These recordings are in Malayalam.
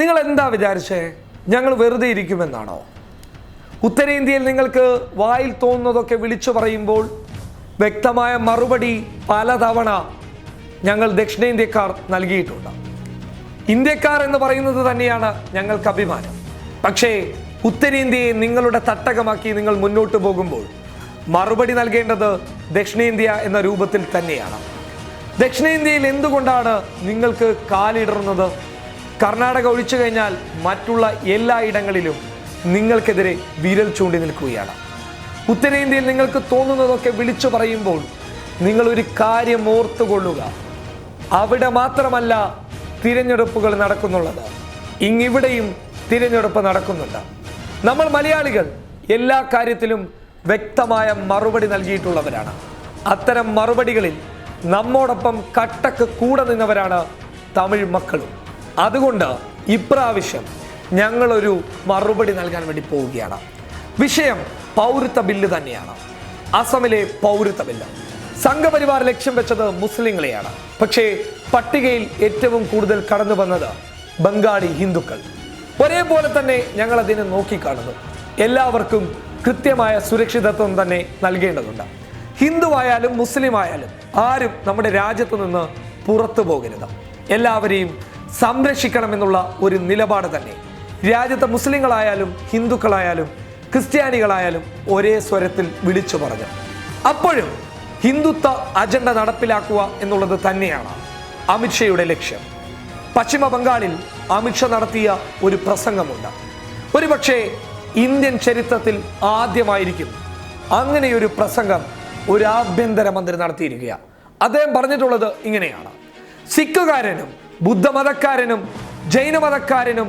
നിങ്ങൾ എന്താ വിചാരിച്ചേ? ഞങ്ങൾ വെറുതെ ഇരിക്കുമെന്നാണോ? ഉത്തരേന്ത്യയിൽ നിങ്ങൾക്ക് വായിൽ തോന്നുന്നതൊക്കെ വിളിച്ചു പറയുമ്പോൾ വ്യക്തമായ മറുപടി പലതവണ ഞങ്ങൾ ദക്ഷിണേന്ത്യക്കാർ നൽകിയിട്ടുണ്ട്. ഇന്ത്യക്കാർ എന്ന് പറയുന്നത് തന്നെയാണ് ഞങ്ങൾക്ക് അഭിമാനം. പക്ഷേ ഉത്തരേന്ത്യയെ നിങ്ങളുടെ തട്ടകമാക്കി നിങ്ങൾ മുന്നോട്ട് പോകുമ്പോൾ മറുപടി നൽകേണ്ടത് ദക്ഷിണേന്ത്യ എന്ന രൂപത്തിൽ തന്നെയാണ്. ദക്ഷിണേന്ത്യയിൽ എന്തുകൊണ്ടാണ് നിങ്ങൾക്ക് കാലിടറുന്നത്? കർണാടക ഒഴിച്ചു കഴിഞ്ഞാൽ മറ്റുള്ള എല്ലാ ഇടങ്ങളിലും നിങ്ങൾക്കെതിരെ വിരൽ ചൂണ്ടി നിൽക്കുകയാണ്. ഉത്തരേന്ത്യയിൽ നിങ്ങൾക്ക് തോന്നുന്നതൊക്കെ വിളിച്ചു പറയുമ്പോൾ നിങ്ങൾ ഒരു കാര്യം ഓർത്തുകൊള്ളുക. അവിടെ മാത്രമല്ല തിരഞ്ഞെടുപ്പുകൾ നടക്കുന്നുള്ളത്. ഇങ്ങിവിടെയും തിരഞ്ഞെടുപ്പ് നടക്കുന്നുണ്ട്. നമ്മൾ മലയാളികൾ എല്ലാ കാര്യത്തിലും വ്യക്തമായ മറുപടി നൽകിയിട്ടുള്ളവരാണ്. അത്തരം മറുപടികളിൽ നമ്മോടൊപ്പം കട്ടക്ക് കൂടെ നിന്നവരാണ് തമിഴ് മക്കളും. അതുകൊണ്ട് ഇപ്രാവശ്യം ഞങ്ങളൊരു മറുപടി നൽകാൻ വേണ്ടി പോവുകയാണ്. വിഷയം പൗരത്വ ബില്ല് തന്നെയാണ്. അസമിലെ പൗരത്വ ബില്ല്. സംഘപരിവാർ ലക്ഷ്യം വെച്ചത് മുസ്ലിങ്ങളെയാണ്. പക്ഷേ പട്ടികയിൽ ഏറ്റവും കൂടുതൽ കടന്നു വന്നത് ബംഗാളി ഹിന്ദുക്കൾ. ഒരേപോലെ തന്നെ ഞങ്ങൾ അതിനെ നോക്കിക്കാണുന്നു. എല്ലാവർക്കും കൃത്യമായ സുരക്ഷിതത്വം തന്നെ നൽകേണ്ടതുണ്ട്. ഹിന്ദുവായാലും മുസ്ലിം ആയാലും ആരും നമ്മുടെ രാജ്യത്തു നിന്ന് പുറത്തു പോകരുത്. എല്ലാവരെയും സംരക്ഷിക്കണമെന്നുള്ള ഒരു നിലപാട് തന്നെ. രാജ്യത്തെ മുസ്ലിങ്ങളായാലും ഹിന്ദുക്കളായാലും ക്രിസ്ത്യാനികളായാലും ഒരേ സ്വരത്തിൽ വിളിച്ചു പറഞ്ഞു. അപ്പോഴും ഹിന്ദുത്വ അജണ്ട നടപ്പിലാക്കുക എന്നുള്ളത് തന്നെയാണ് അമിത്ഷയുടെ ലക്ഷ്യം. പശ്ചിമ ബംഗാളിൽ അമിത്ഷാ നടത്തിയ ഒരു പ്രസംഗമുണ്ട്. ഒരുപക്ഷെ ഇന്ത്യൻ ചരിത്രത്തിൽ ആദ്യമായിരിക്കും അങ്ങനെയൊരു പ്രസംഗം ഒരു ആഭ്യന്തര ആഭ്യന്തരമന്ത്രി നടത്തിയിരിക്കുക. അദ്ദേഹം പറഞ്ഞിട്ടുള്ളത് ഇങ്ങനെയാണ്. സിഖുകാരനും ബുദ്ധമതക്കാരനും ജൈനമതക്കാരനും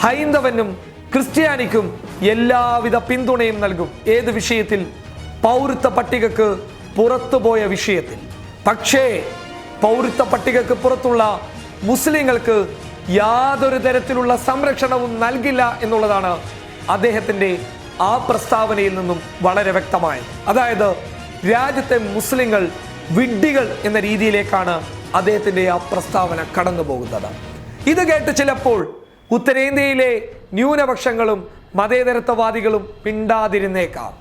ഹൈന്ദവനും ക്രിസ്ത്യാനിക്കും എല്ലാവിധ പിന്തുണയും നൽകും. ഏത് വിഷയത്തിൽ? പൗരത്വ പട്ടികക്ക് പുറത്തുപോയ വിഷയത്തിൽ. പക്ഷേ പൗരത്വ പട്ടികക്ക് പുറത്തുള്ള മുസ്ലിങ്ങൾക്ക് യാതൊരു തരത്തിലുള്ള സംരക്ഷണവും നൽകില്ല എന്നുള്ളതാണ് അദ്ദേഹത്തിന്റെ ആ പ്രസ്താവനയിൽ നിന്നും വളരെ വ്യക്തമായത്. അതായത് രാജ്യത്തെ മുസ്ലിങ്ങൾ വിഡ്ഢികൾ എന്ന രീതിയിലേക്കാണ് അദ്ദേഹത്തിന്റെ ആ പ്രസ്താവന കടന്നു പോകുന്നത് ഇത് കേട്ട് ചിലപ്പോൾ ഉത്തരേന്ത്യയിലെ ന്യൂനപക്ഷങ്ങളും മതേതരത്വവാദികളും പിണ്ടാതിരുന്നേക്കാം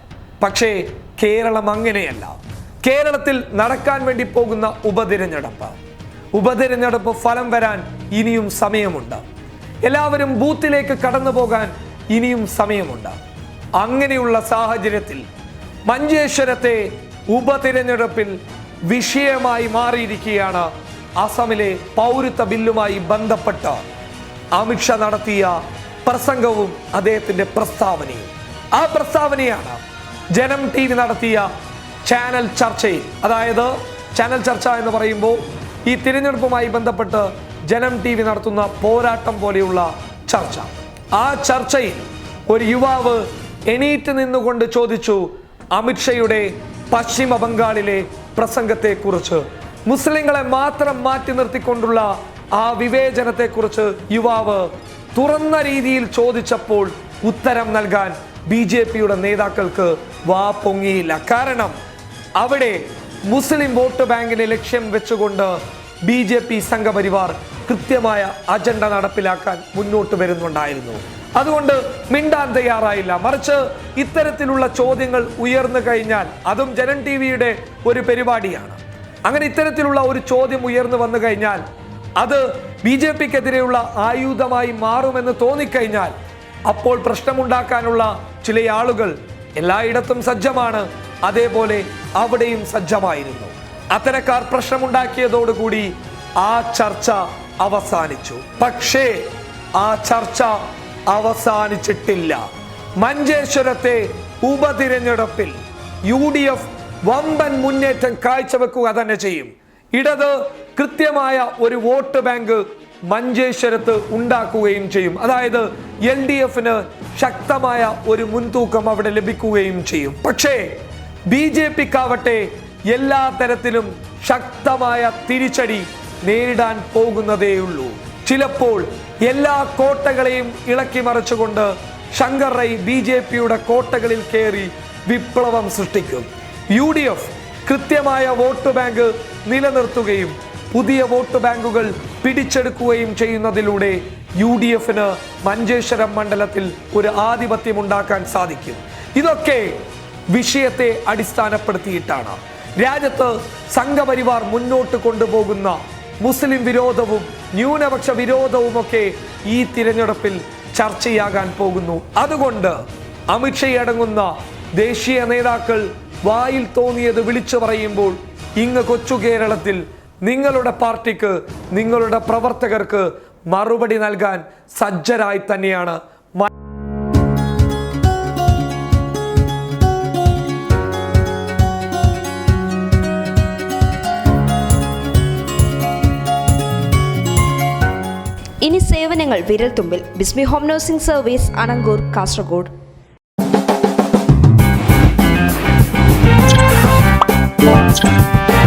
പക്ഷേ കേരളം അങ്ങനെയല്ല. കേരളത്തിൽ നടക്കാൻ വേണ്ടി പോകുന്ന ഉപതിരഞ്ഞെടുപ്പ്. ഉപതിരഞ്ഞെടുപ്പ് ഫലം വരാൻ ഇനിയും സമയമുണ്ട്. എല്ലാവരും ബൂത്തിലേക്ക് കടന്നു പോകാൻ ഇനിയും സമയമുണ്ട്. അങ്ങനെയുള്ള സാഹചര്യത്തിൽ മഞ്ചേശ്വരത്തെ ഉപതിരഞ്ഞെടുപ്പിൽ വിഷയമായി മാറിയിരിക്കുകയാണ് അസമിലെ പൗരത്വ ബില്ലുമായി ബന്ധപ്പെട്ട് അമിത്ഷാ നടത്തിയ പ്രസംഗവും അദ്ദേഹത്തിന്റെ പ്രസ്താവനയും. ആ പ്രസ്താവനയാണ് ജനം ടി വി നടത്തിയ ചാനൽ ചർച്ചയിൽ. അതായത് ചാനൽ ചർച്ച എന്ന് പറയുമ്പോൾ ഈ തിരഞ്ഞെടുപ്പുമായി ബന്ധപ്പെട്ട് ജനം ടി വി നടത്തുന്ന പോരാട്ടം പോലെയുള്ള ചർച്ച. ആ ചർച്ചയിൽ ഒരു യുവാവ് എണീറ്റ് നിന്നുകൊണ്ട് ചോദിച്ചു അമിത്ഷയുടെ പശ്ചിമ ബംഗാളിലെ പ്രസംഗത്തെക്കുറിച്ച് മുസ്ലിങ്ങളെ മാത്രം മാറ്റി നിർത്തിക്കൊണ്ടുള്ള ആ വിവേചനത്തെക്കുറിച്ച് യുവാവ് തുറന്ന രീതിയിൽ ചോദിച്ചപ്പോൾ ഉത്തരം നൽകാൻ ബി ജെ പിയുടെ നേതാക്കൾക്ക് വാ പൊങ്ങിയില്ല. കാരണം അവിടെ മുസ്ലിം വോട്ട് ബാങ്കിനെ ലക്ഷ്യം വെച്ചുകൊണ്ട് ബി ജെ പി സംഘപരിവാർ കൃത്യമായ അജണ്ട നടപ്പിലാക്കാൻ മുന്നോട്ട് വരുന്നുണ്ടായിരുന്നു. അതുകൊണ്ട് മിണ്ടാൻ തയ്യാറായില്ല. മറിച്ച് ഇത്തരത്തിലുള്ള ചോദ്യങ്ങൾ ഉയർന്നു കഴിഞ്ഞാൽ അതും ജനൻ ടി വിയുടെ ഒരു പരിപാടിയാണ്. അങ്ങനെ ഇത്തരത്തിലുള്ള ഒരു ചോദ്യം ഉയർന്നു വന്നു കഴിഞ്ഞാൽ അത് ബി ജെ പിക്കെതിരെയുള്ള ആയുധമായി മാറുമെന്ന് തോന്നിക്കഴിഞ്ഞാൽ അപ്പോൾ പ്രശ്നമുണ്ടാക്കാനുള്ള ചില ആളുകൾ എല്ലായിടത്തും സജ്ജമാണ്. അതേപോലെ അവിടെയും സജ്ജമായിരുന്നു. അത്തരക്കാർ പ്രശ്നമുണ്ടാക്കിയതോടുകൂടി ആ ചർച്ച അവസാനിച്ചു. പക്ഷേ ആ ചർച്ച അവസാനിച്ചിട്ടില്ല. മഞ്ചേശ്വരത്തെ ഉപതിരഞ്ഞെടുപ്പിൽ യു ഡി എഫ് വമ്പൻ മുന്നേറ്റം കാഴ്ചവെക്കുക തന്നെ ചെയ്യും. ഇടത് കൃത്യമായ ഒരു വോട്ട് ബാങ്ക് മഞ്ചേശ്വരത്ത് ഉണ്ടാക്കുകയും ചെയ്യും. അതായത് എൽ ഡി എഫിന് ശക്തമായ ഒരു മുൻതൂക്കം അവിടെ ലഭിക്കുകയും ചെയ്യും. പക്ഷേ ബി ജെ പിക്കാവട്ടെ എല്ലാ തരത്തിലും ശക്തമായ തിരിച്ചടി നേരിടാൻ പോകുന്നതേയുള്ളൂ. ചിലപ്പോൾ എല്ലാ കോട്ടകളെയും ഇളക്കി മറിച്ചുകൊണ്ട് ശങ്കർ റൈ ബി ജെ പിയുടെ കോട്ടകളിൽ കയറി വിപ്ലവം സൃഷ്ടിക്കും. യു ഡി എഫ് കൃത്യമായ വോട്ട് ബാങ്ക് നിലനിർത്തുകയും പുതിയ വോട്ട് ബാങ്കുകൾ പിടിച്ചെടുക്കുകയും ചെയ്യുന്നതിലൂടെ യു ഡി എഫിന് മഞ്ചേശ്വരം മണ്ഡലത്തിൽ ഒരു ആധിപത്യം ഉണ്ടാക്കാൻ സാധിക്കും. ഇതൊക്കെ വിഷയത്തെ അടിസ്ഥാനപ്പെടുത്തിയിട്ടാണ്. രാജ്യത്ത് സംഘപരിവാർ മുന്നോട്ട് കൊണ്ടുപോകുന്ന മുസ്ലിം വിരോധവും ന്യൂനപക്ഷ വിരോധവും ഒക്കെ ഈ തിരഞ്ഞെടുപ്പിൽ ചർച്ചയാകാൻ പോകുന്നു. അതുകൊണ്ട് അമിത്ഷാ അടങ്ങുന്ന ദേശീയ നേതാക്കൾ വായിൽ തോന്നിയത് വിളിച്ചു പറയുമ്പോൾ ഇങ്ങ് കൊച്ചു കേരളത്തിൽ നിങ്ങളുടെ പാർട്ടിക്ക് നിങ്ങളുടെ പ്രവർത്തകർക്ക് മറുപടി നൽകാൻ സജ്ജരായി തന്നെയാണ് ഇനി സേവനങ്ങൾ വിരൽ തുമ്പിൽ Bismi home nursing service Anangoor Kasaragod. Thank